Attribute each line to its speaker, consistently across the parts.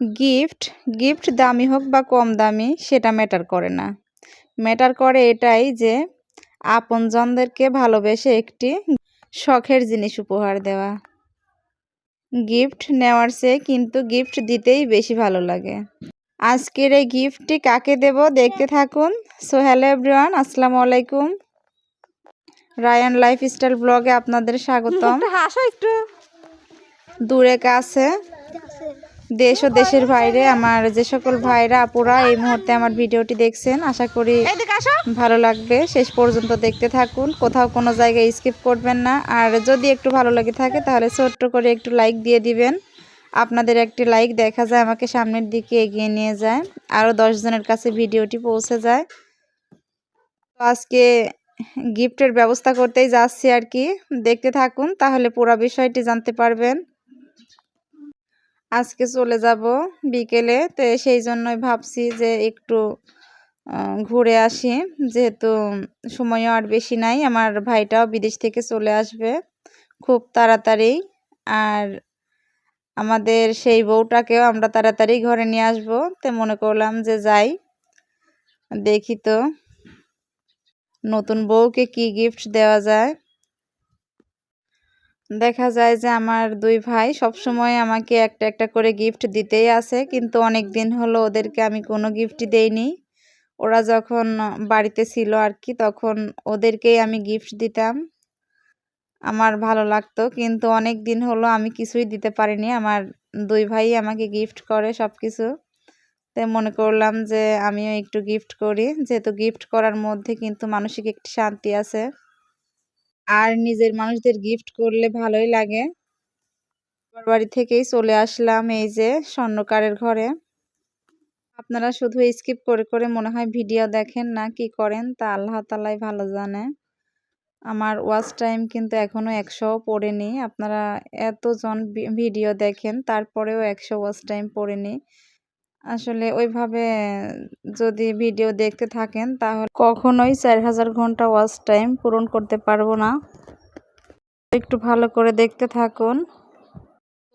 Speaker 1: Gift gift দামি হোক বা কম দামি সেটা ম্যাটার করে না। ম্যাটার করে এটাই যে আপনজনদেরকে ভালোবেসে একটি শখের জিনিস উপহার দেওয়া। গিফট নেওয়ার চেয়ে কিন্তু গিফট দিতেই বেশি ভালো লাগে। আজকের এই গিফটটি কাকে দেব দেখতে থাকুন। সো হ্যালো এভরিওয়ান আসসালামু আলাইকুম। রায়ান লাইফস্টাইল ব্লগে আপনাদের স্বাগতম।
Speaker 2: হাসো একটু।
Speaker 1: দূরে কাছে। দেশ ও দেশের বাইরে আমার যে সকল ভাইরা আপুরা এই মুহূর্তে আমার ভিডিওটি দেখছেন আশা করি ভালো লাগবে। শেষ পর্যন্ত দেখতে থাকুন। কোথাও কোনো জায়গায় স্কিপ করবেন না। আর যদি একটু ভালো লাগে থাকে তাহলে ছোট্ট করে একটু লাইক দিয়ে দিবেন। আপনাদের একটি লাইক দেখা যায় আমাকে সামনের দিকে এগিয়ে নিয়ে যায়। আরও জনের কাছে ভিডিওটি পৌঁছে যায়। তো আজকে গিফটের ব্যবস্থা করতেই যাচ্ছি আর কি। দেখতে থাকুন তাহলে পুরো বিষয়টি জানতে পারবেন। আজকে চলে যাব বিকেলে। তো সেই জন্যই ভাবছি যে একটু ঘুরে আসি। যেহেতু সময়ও আর বেশি নাই, আমার ভাইটাও বিদেশ থেকে চলে আসবে খুব তাড়াতাড়ি। আর আমাদের সেই বউটাকেও আমরা তাড়াতাড়ি ঘরে নিয়ে আসব। তো মনে করলাম যে যাই, দেখি তো নতুন বউকে কি গিফট দেওয়া যায়। দেখা যায় যে আমার দুই ভাই সব সময় আমাকে একটা একটা করে গিফট দিতেই আছে কিন্তু অনেক দিন হলো ওদেরকে আমি কোনো গিফটই দেইনি। ওরা যখন বাড়িতে ছিল আর কি, তখন ওদেরকেই আমি গিফট দিতাম। আমার ভালো লাগতো। কিন্তু অনেক দিন হলো আমি কিছুই দিতে পারিনি। আমার দুই ভাই আমাকে গিফট করে সব কিছু তাই মনে করলাম যে আমিও একটু গিফট করি। যেহেতু গিফট করার মধ্যে কিন্তু মানসিক একটি শান্তি আছে। আর নিজের মানুষদের গিফট করলে ভালোই লাগে। বাড়ি থেকেই চলে আসলাম এই যে স্বর্ণকারের ঘরে। আপনারা শুধু স্কিপ করে করে মনে হয় ভিডিও দেখেন না কি করেন তা আল্লাহ তালাই ভালো জানে। আমার ওয়াচ টাইম কিন্তু এখনও একশোও পড়েনি। আপনারা এতজন ভিডিও দেখেন, তারপরেও একশো ওয়াচ টাইম পড়েনি। আসলে ওইভাবে যদি ভিডিও দেখতে থাকেন, তাহলে কখনোই চার হাজার ঘণ্টা ওয়াচ টাইম পূরণ করতে পারব না। একটু ভালো করে দেখতে থাকুন।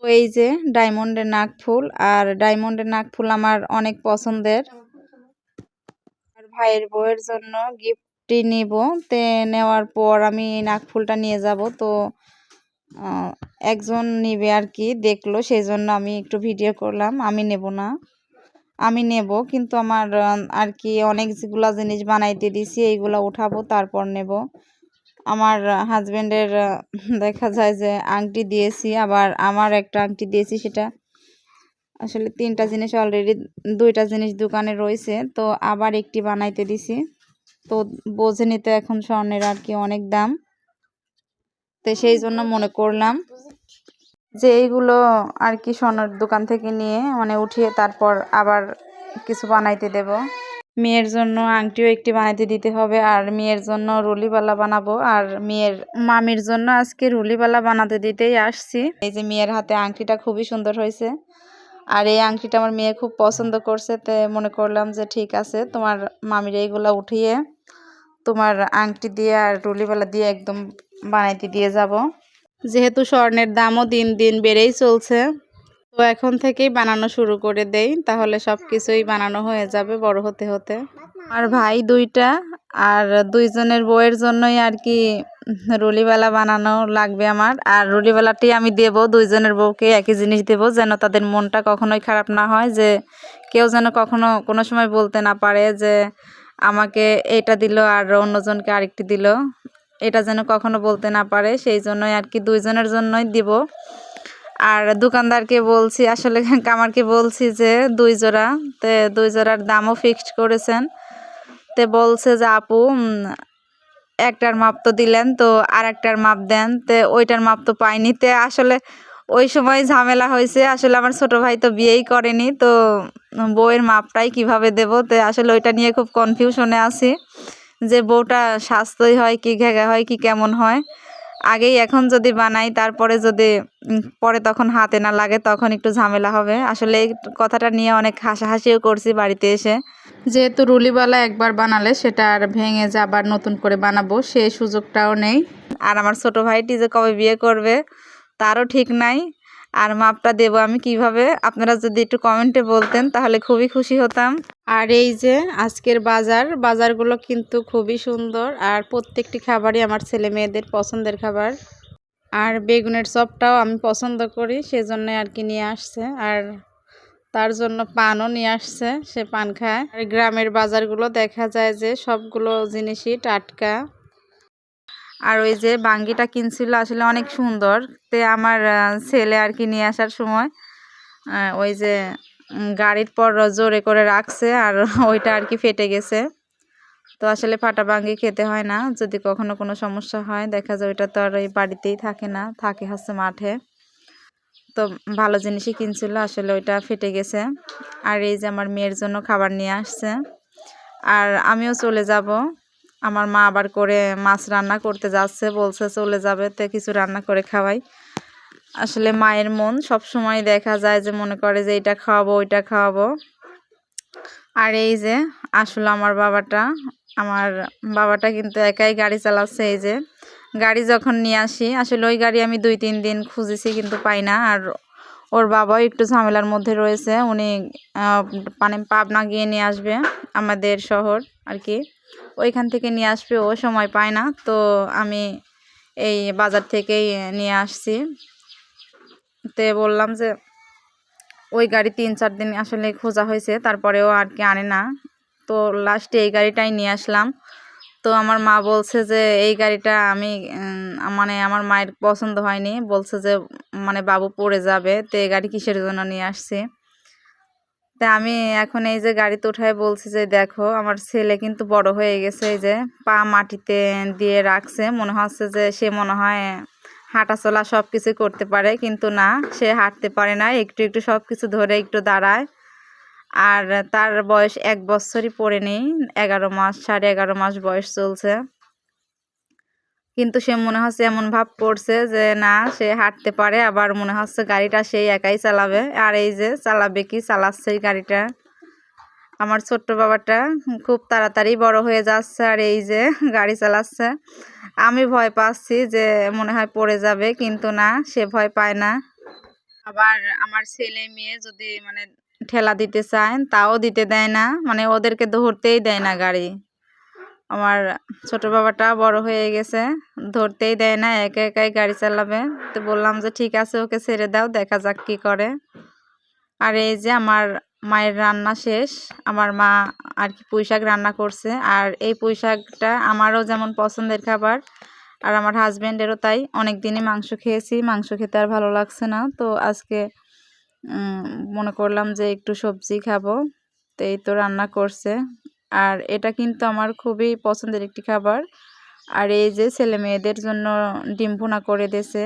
Speaker 1: তো এই যে ডায়মন্ডের নাকফুল আর ডায়মন্ডের নাকফুল আমার অনেক পছন্দের। আর ভাইয়ের বউয়ের জন্য গিফটটি নিব। তে নেওয়ার পর আমি নাকফুলটা নিয়ে যাব। তো একজন নিবে আর কি, দেখল সেই জন্য আমি একটু ভিডিও করলাম, আমি নেব না। আমি নেব, কিন্তু আমার আর কি অনেকগুলা জিনিস বানাইতে দিছি, এইগুলা উঠাবো, তারপর নেব। আমার হাজবেন্ডের দেখা যায় যে আংটি দিয়েছি, আবার আমার একটা আংটি দিয়েছি, সেটা আসলে তিনটা জিনিস অলরেডি দুইটা জিনিস দোকানে রয়েছে, তো আবার একটি বানাইতে দিছি। তো বোঝে নিতে এখন স্বর্ণের আর কি অনেক দাম। তো সেই জন্য মনে করলাম যে এইগুলো আর কি সোনার দোকান থেকে নিয়ে মানে উঠিয়ে তারপর আবার কিছু বানাইতে দেব। মেয়ের জন্য আংটিও একটি বানাইতে দিতে হবে আর মেয়ের জন্য রুলিবালা বানাবো আর মেয়ের মামির জন্য আজকে রুলিবালা বানাতে দিতেই আসছি। এই যে মেয়ের হাতে আংটিটা খুবই সুন্দর হয়েছে আর এই আংটিটা আমার মেয়ে খুব পছন্দ করছে তে মনে করলাম যে ঠিক আছে তোমার মামির এইগুলো উঠিয়ে তোমার আংটি দিয়ে আর রুলিবালা দিয়ে একদম বানাইতে দিয়ে যাব। যেহেতু স্বর্ণের দামও দিন দিন বেড়েই চলছে, তো এখন থেকেই বানানো শুরু করে দেই, তাহলে সব কিছুই বানানো হয়ে যাবে বড় হতে হতে। আর ভাই দুইটা, আর দুইজনের বউয়ের জন্যই আর কি রুলিবেলা বানানো লাগবে আমার। আর রুলিবেলাটি আমি দেব, দুইজনের বউকে একই জিনিস দেব, যেন তাদের মনটা কখনোই খারাপ না হয়, যে কেউ যেন কখনো কোনো সময় বলতে না পারে যে আমাকে এটা দিল আর অন্যজনকে আরেকটি দিল। এটা যেন কখনো বলতে না পারে, সেই জন্যই আর কি দুইজনের জন্যই দিব। আর দোকানদারকে বলছি, আসলে কামারকে বলছি যে দুই জোড়া, তে দুই জোড়ার দামও ফিক্সড করেছেন। তে বলছে যে, আপু একটার মাপ তো দিলেন, তো আর একটার মাপ দেন। তে ওইটার মাপ তো পাইনি। তে আসলে ওই সময় ঝামেলা হয়েছে, আসলে আমার ছোট ভাই তো বিয়েই করেনি, তো বউয়ের মাপটাই কীভাবে দেব? তে আসলে ওইটা নিয়ে খুব কনফিউশনে আছি। যে বউটা স্বাস্থ্যই হয় কি ঘেঘা হয় কি কেমন হয়। আগেই এখন যদি বানাই তারপরে যদি পরে তখন হাতে না লাগে তখন একটু ঝামেলা হবে। আসলে এই কথাটা নিয়ে অনেক হাসাহাসিও করছি বাড়িতে এসে। যেহেতু রুলিবালা একবার বানালে সেটা আর ভেঙে যে আবার নতুন করে বানাবো সেই সুযোগটাও নেই। আর আমার ছোট ভাইটি যে কবে বিয়ে করবে তারও ঠিক নাই। আর মাপটা দেবো আমি কীভাবে? আপনারা যদি একটু কমেন্টে বলতেন তাহলে খুবই খুশি হতাম। আর এই যে আজকের বাজার, বাজারগুলো কিন্তু খুবই সুন্দর আর প্রত্যেকটি খাবারই আমার ছেলে মেয়েদের পছন্দের খাবার। আর বেগুনের চপটাও আমি পছন্দ করি, সেজন্য আর কি নিয়ে আসছে। আর তার জন্য পানও নিয়ে আসছে, সে পান খায়। আর গ্রামের বাজারগুলো দেখা যায় যে সবগুলো জিনিসই টাটকা। আর ওই যে বাঙ্গিটা কিনছিল, আসলে অনেক সুন্দর। তে আমার ছেলে আর কি নিয়ে আসার সময় ওই যে গাড়ির পর জোরে করে রাখছে আর ওইটা আর কি ফেটে গেছে। তো আসলে ফাটা বাঙ্গি খেতে হয় না, যদি কখনো কোনো সমস্যা হয়, দেখা যায় ওইটা তো আর ওই বাড়িতেই থাকে না, থাকে হচ্ছে মাঠে। তো ভালো জিনিসই কিনছিল, আসলে ওইটা ফেটে গেছে। আর এই যে আমার মেয়ের জন্য খাবার নিয়ে আসছে। আর আমিও চলে যাব। আমার মা আবার করে মাছ রান্না করতে যাচ্ছে, বলছে চলে যাবে তো কিছু রান্না করে খাওয়াই। আসলে মায়ের মন সব সময় দেখা যায় যে মনে করে যে এটা খাওয়াবো, ওইটা খাওয়াবো। আর এই যে আসলে আমার বাবাটা আমার বাবাটা কিন্তু একাই গাড়ি চালাচ্ছে এই যে। গাড়ি যখন নিয়ে আসি, আসলে ওই গাড়ি আমি দুই, তিন দিন খুঁজেছি কিন্তু পাই না। আর ওর বাবাও একটু ঝামেলার মধ্যে রয়েছে। উনি মানে পাবনা গিয়ে নিয়ে আসবে আমাদের শহর আর কি। ওইখান থেকে নিয়ে আসবে, ও সময় পায় না। তো আমি এই বাজার থেকেই নিয়ে আসছি। তে বললাম যে, ওই গাড়ি তিন চার দিন আসলে খোঁজা হয়েছে, তারপরেও আর কি আনে না। তো লাস্টে এই গাড়িটাই নিয়ে আসলাম। তো আমার মা বলছে যে, এই গাড়িটা আমি মানে আমার মায়ের পছন্দ হয়নি। বলছে যে মানে বাবু পড়ে যাবে, তো এই গাড়ি কিসের জন্য নিয়ে আসছি? তা আমি এখন এই যে গাড়িতে উঠায় বলছি যে, দেখো, আমার ছেলে কিন্তু বড় হয়ে গেছে, এই যে পা মাটিতে দিয়ে রাখছে। মনে হচ্ছে যে সে মনে হয় হাঁটা চলা সব কিছু করতে পারে, কিন্তু না, সে হাঁটতে পারে না। একটু একটু সব কিছু ধরে একটু দাঁড়ায়। আর তার বয়স এক বছরই পড়ে নেই, এগারো মাস, সাড়ে এগারো মাস বয়স চলছে। কিন্তু সে মনে হচ্ছে এমন ভাব পড়ছে যে, না, সে হাঁটতে পারে, আবার মনে হচ্ছে গাড়িটা সেই একাই চালাবে। আর এই যে, চালাবে কি, চালাচ্ছে এই গাড়িটা? আমার ছোট্ট বাবাটা খুব তাড়াতাড়ি বড় হয়ে যাচ্ছে আর এই যে গাড়ি চালাচ্ছে। আমি ভয় পাচ্ছি যে মনে হয় পড়ে যাবে, কিন্তু না, সে ভয় পায় না। আবার আমার ছেলে মেয়ে যদি মানে ঠেলা দিতে চায়, তাও দিতে দেয় না মানে ওদেরকে ধরতেই দেয় না গাড়ি। আমার ছোট বাবাটা বড় হয়ে গেছে, ধরতেই দেয় না, একা একাই গাড়ি চালাবে। তো বললাম যে, ঠিক আছে, ওকে ছেড়ে দাও, দেখা যাক কি করে। আর এই যে আমার মায়ের রান্না শেষ। আমার মা আর কি পুঁই শাক রান্না করছে। আর এই পুঁই শাকটা আমারও যেমন পছন্দের খাবার, আর আমার হাজব্যান্ডেরও তাই। অনেক দিনই মাংস খেয়েছি, মাংস খেতে আর ভালো লাগছে না। তো আজকে মনে করলাম যে একটু সবজি খাব। তো এই তো রান্না করছে। আর এটা কিন্তু আমার খুবই পছন্দের একটি খাবার। আর এই যে ছেলে মেয়েদের জন্য ডিম ভুনা করে দিয়েছে।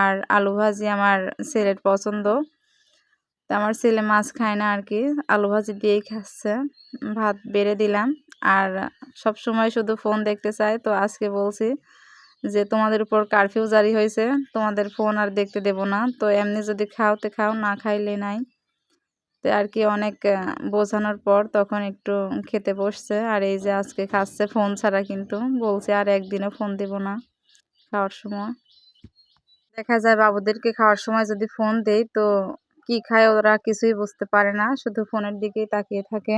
Speaker 1: আর আলু ভাজি আমার ছেলের পছন্দ। তো আমার ছেলে মাছ খায় না আর কি আলু ভাজি দিয়েই খাচ্ছে। ভাত বেড়ে দিলাম। আর সব সময় শুধু ফোন দেখতে চায়। তো আজকে বলছি যে, তোমাদের উপর কারফিউ জারি হয়েছে। তোমাদের ফোন আর দেখতে দেব না। তো এমনি যদি খাওতে খাও, না খাইলে নাই। তো আর কি অনেক বোঝানোর পর তখন একটু খেতে বসছে। আর এই যে আজকে খাচ্ছে ফোন ছাড়া কিন্তু। বলছে আর একদিনও ফোন দেব না খাওয়ার সময়। দেখা যায় বাবুদেরকে খাওয়ার সময় যদি ফোন দেই, তো কি খায় ওরা কিছুই বুঝতে পারে না, শুধু ফোনের দিকেই তাকিয়ে থাকে।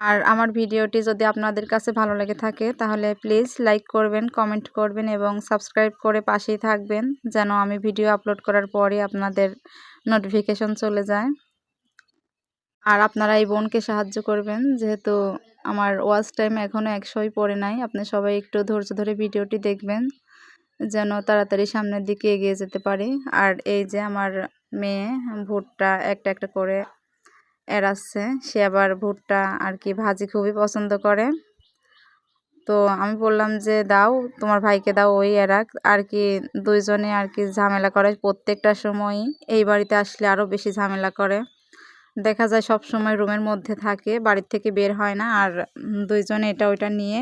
Speaker 1: আর আমার ভিডিওটি যদি আপনাদের কাছে ভালো লেগে থাকে, তাহলে প্লিজ লাইক করবেন, কমেন্ট করবেন এবং সাবস্ক্রাইব করে পাশেই থাকবেন, যেন আমি ভিডিও আপলোড করার পরই আপনাদের নোটিফিকেশন চলে যায়। আর আপনারা এই বোনকে সাহায্য করবেন, যেহেতু আমার ওয়াচ টাইম এখনও একশোই পড়ে নাই, আপনি সবাই একটু ধৈর্য ধরে ভিডিওটি দেখবেন, যেন তাড়াতাড়ি সামনের দিকে এগিয়ে যেতে পারে। আর এই যে আমার মেয়ে ভুট্টা একটা একটা করে এড়াচ্ছে। সে আবার ভুট্টা আর কি ভাজি খুবই পছন্দ করে। তো আমি বললাম যে, দাও, তোমার ভাইকে দাও, ওই এরাক আর কি দুইজনে আর কি ঝামেলা করে। প্রত্যেকটা সময়ই এই বাড়িতে আসলে আরও বেশি ঝামেলা করে। দেখা যায় সব সময় রুমের মধ্যে থাকে, বাড়ির থেকে বের হয় না। আর দুইজনে এটা ওইটা নিয়ে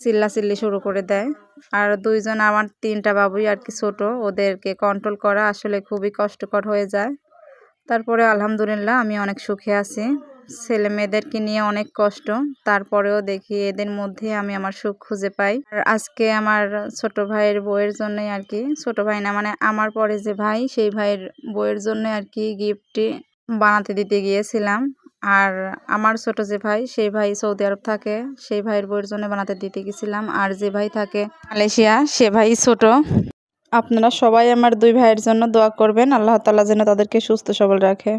Speaker 1: চিল্লা চিল্লি শুরু করে দেয়। আর দুইজন, আমার তিনটা বাবুই আর কি ছোটো, ওদেরকে কন্ট্রোল করা আসলে খুবই কষ্টকর হয়ে যায়। তারপরে আলহামদুলিল্লাহ আমি অনেক সুখে আছি। ছেলে মেয়েদেরকে নিয়ে অনেক কষ্ট, তারপরেও দেখি এদের মধ্যে আমি আমার সুখ খুঁজে পাই। আর আজকে আমার ছোট ভাইয়ের বউয়ের জন্যই আর কি, ছোট ভাই না মানে আমার পরে যে ভাই, সেই ভাইয়ের বউয়ের জন্য আর কি গিফটটি বানাতে দিতে গিয়েছিলাম। আর আমার ছোট যে ভাই, সেই ভাই সৌদি আরব থাকে। সেই ভাইয়ের বইয়ের জন্য বানাতে দিতে গেছিলাম। আর যে ভাই থাকে মালয়েশিয়া, সে ভাই ছোট। আপনারা সবাই আমার দুই ভাইয়ের জন্য দোয়া করবেন। আল্লাহ তালা যেন তাদেরকে সুস্থ সবল রাখে।